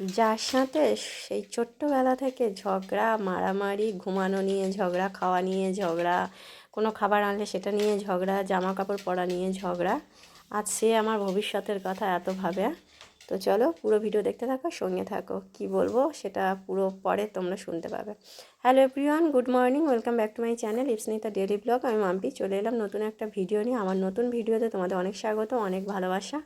যার সাথে সেই ছোট্টবেলা থেকে ঝগড়া, মারামারি, ঘুমানো নিয়ে ঝগড়া, খাওয়া নিয়ে ঝগড়া, কোনো খাবার আনলে সেটা নিয়ে ঝগড়া জামা কাপড় পরা নিয়ে ঝগড়া আর সে আমার ভবিষ্যতের কথা এত ভাবে তো চলো পুরো ভিডিও দেখতে থাকো, সঙ্গে থাকো। কি বলব? সেটা পুরো পরে তোমরা শুনতে পাবে। Hello everyone good morning welcome back to my channel Ipsanita daily blog আমি মাম্পি, চলে এলাম নতুন একটা ভিডিও নিয়ে। আমার নতুন ভিডিওতে তোমাদের অনেক স্বাগত, অনেক ভালোবাসা।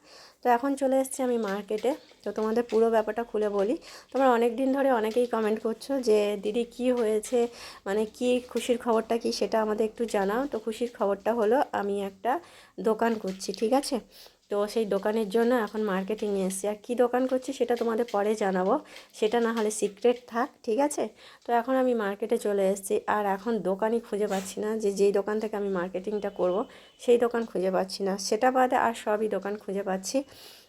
তো এখন চলে এসেছি আমি মার্কেটে। তো তোমাদের পুরো ব্যাপারটা খুলে বলি। তোমরা অনেক দিন ধরে অনেকেই কমেন্ট করছ যে, দিদি, কি হয়েছে? মানে কি খুশির খবরটা কি? সেটা আমাদের একটু জানাও। তো খুশির খবরটা হলো, আমি একটা দোকান করছি ঠিক আছে? তো সেই দোকানের জন্য এখন মার্কেটিংয়ে এসেছি। আর কী দোকান করছি সেটা তোমাদের পরে জানাব। সেটা না হলে সিক্রেট থাক, ঠিক আছে? তো এখন আমি মার্কেটে চলে এসেছি। আর এখন দোকানই খুঁজে পাচ্ছি না যে যেই দোকান থেকে আমি মার্কেটিংটা করব, সেই দোকান খুঁজে পাচ্ছি না। সেটা বাদে আর সবই দোকান খুঁজে পাচ্ছি।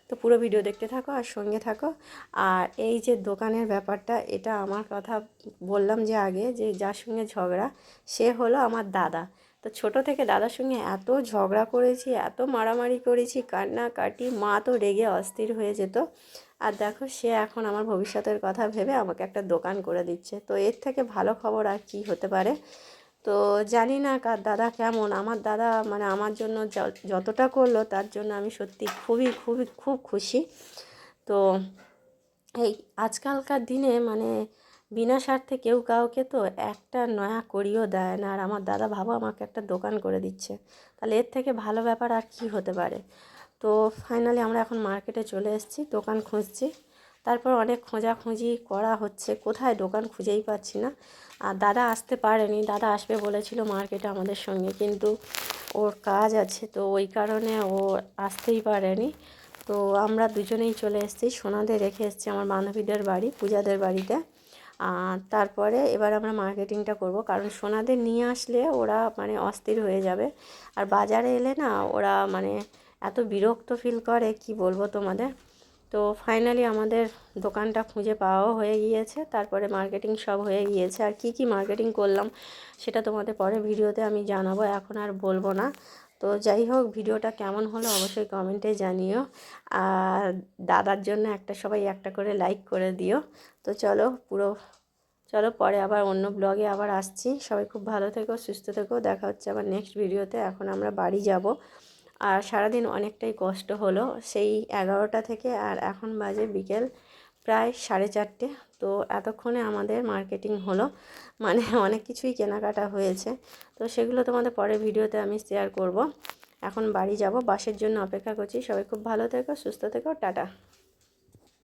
তো পুরো ভিডিও দেখতে থাকো আর সঙ্গে থাকো। আর এই যে দোকানের ব্যাপারটা, এটা আমার কথা বললাম যে আগে যে যার সঙ্গে ঝগড়া, সে হলো আমার দাদা। তো ছোট থেকে দাদার সঙ্গে এত ঝগড়া করেছি, এত মারামারি করেছি, কান্নাকাটি, মা তো রেগে অস্থির হয়ে যেত। আর দেখো, সে এখন আমার ভবিষ্যতের কথা ভেবে আমাকে একটা দোকান করে দিচ্ছে। তো এর থেকে ভালো খবর আর কি হতে পারে? তো জানি না কার দাদা কেমন। আমার দাদা মানে আমার জন্য যতটা করল তার জন্য আমি সত্যি খুবই খুবই, খুব খুশি। তো এই আজকালকার দিনে মানে বিনা স্বার্থে কেউ কাউকে তো একটা নয়া করিও দেয় না। আর আমার দাদা ভাবো আমাকে একটা দোকান করে দিচ্ছে। তাহলে এর থেকে ভালো ব্যাপার আর কি হতে পারে? তো ফাইনালি আমরা এখন মার্কেটে চলে এসেছি, দোকান খুঁজছি। তারপর অনেক খোঁজাখুঁজি করা হচ্ছে। কোথায় দোকান খুঁজেই পাচ্ছি না। আর দাদা আসতে পারেনি। দাদা আসবে বলেছিল মার্কেটে আমাদের সঙ্গে। কিন্তু ওর কাজ আছে, তো ওই কারণে ও আসতেই পারেনি। তো আমরা দুজনেই চলে এসেছি। সোনাদের রেখে এসেছি আমার বান্ধবীদের বাড়ি, পূজাদের বাড়িতে। তারপরে এবার আমরা মার্কেটিংটা করব। কারণ সোনাদের নিয়ে আসলে ওরা মানে অস্থির হয়ে যাবে। আর বাজারে এলে না ওরা মানে এত বিরক্ত ফিল করে, কি বলব তোমাদের? তো ফাইনালি আমাদের দোকানটা খুঁজে পাওয়াও হয়ে গিয়েছে। তারপরে মার্কেটিং সব হয়ে গিয়েছে। আর কি কি মার্কেটিং করলাম সেটা তোমাদের পরে ভিডিওতে আমি জানাব। এখন আর বলব না। তো যাই হোক, ভিডিওটা কেমন হলো অবশ্যই কমেন্টে জানিও। আর দাদার জন্য একটা, সবাই একটা করে লাইক করে দিও। তো চলো পুরো, চলো পরে আবার অন্য ব্লগে আবার আসছি। সবাই খুব ভালো থেকো, সুস্থ থেকো। দেখা হচ্ছে আবার নেক্সট ভিডিওতে এখন আমরা বাড়ি যাব। আর সারাদিন অনেকটাই কষ্ট হলো। সেই এগারোটা থেকে আর এখন বাজে বিকেল প্রায় সাড়ে চারটে। তো এতক্ষণে আমাদের মার্কেটিং হলো। মানে অনেক কিছুই কেনাকাটা হয়েছে। তো সেগুলো তোমাদের পরে ভিডিওতে আমি শেয়ার করব। এখন বাড়ি যাব। বাসের জন্য অপেক্ষা করছি। সবাই খুব ভালো থেকো, সুস্থ থেকো, টাটা।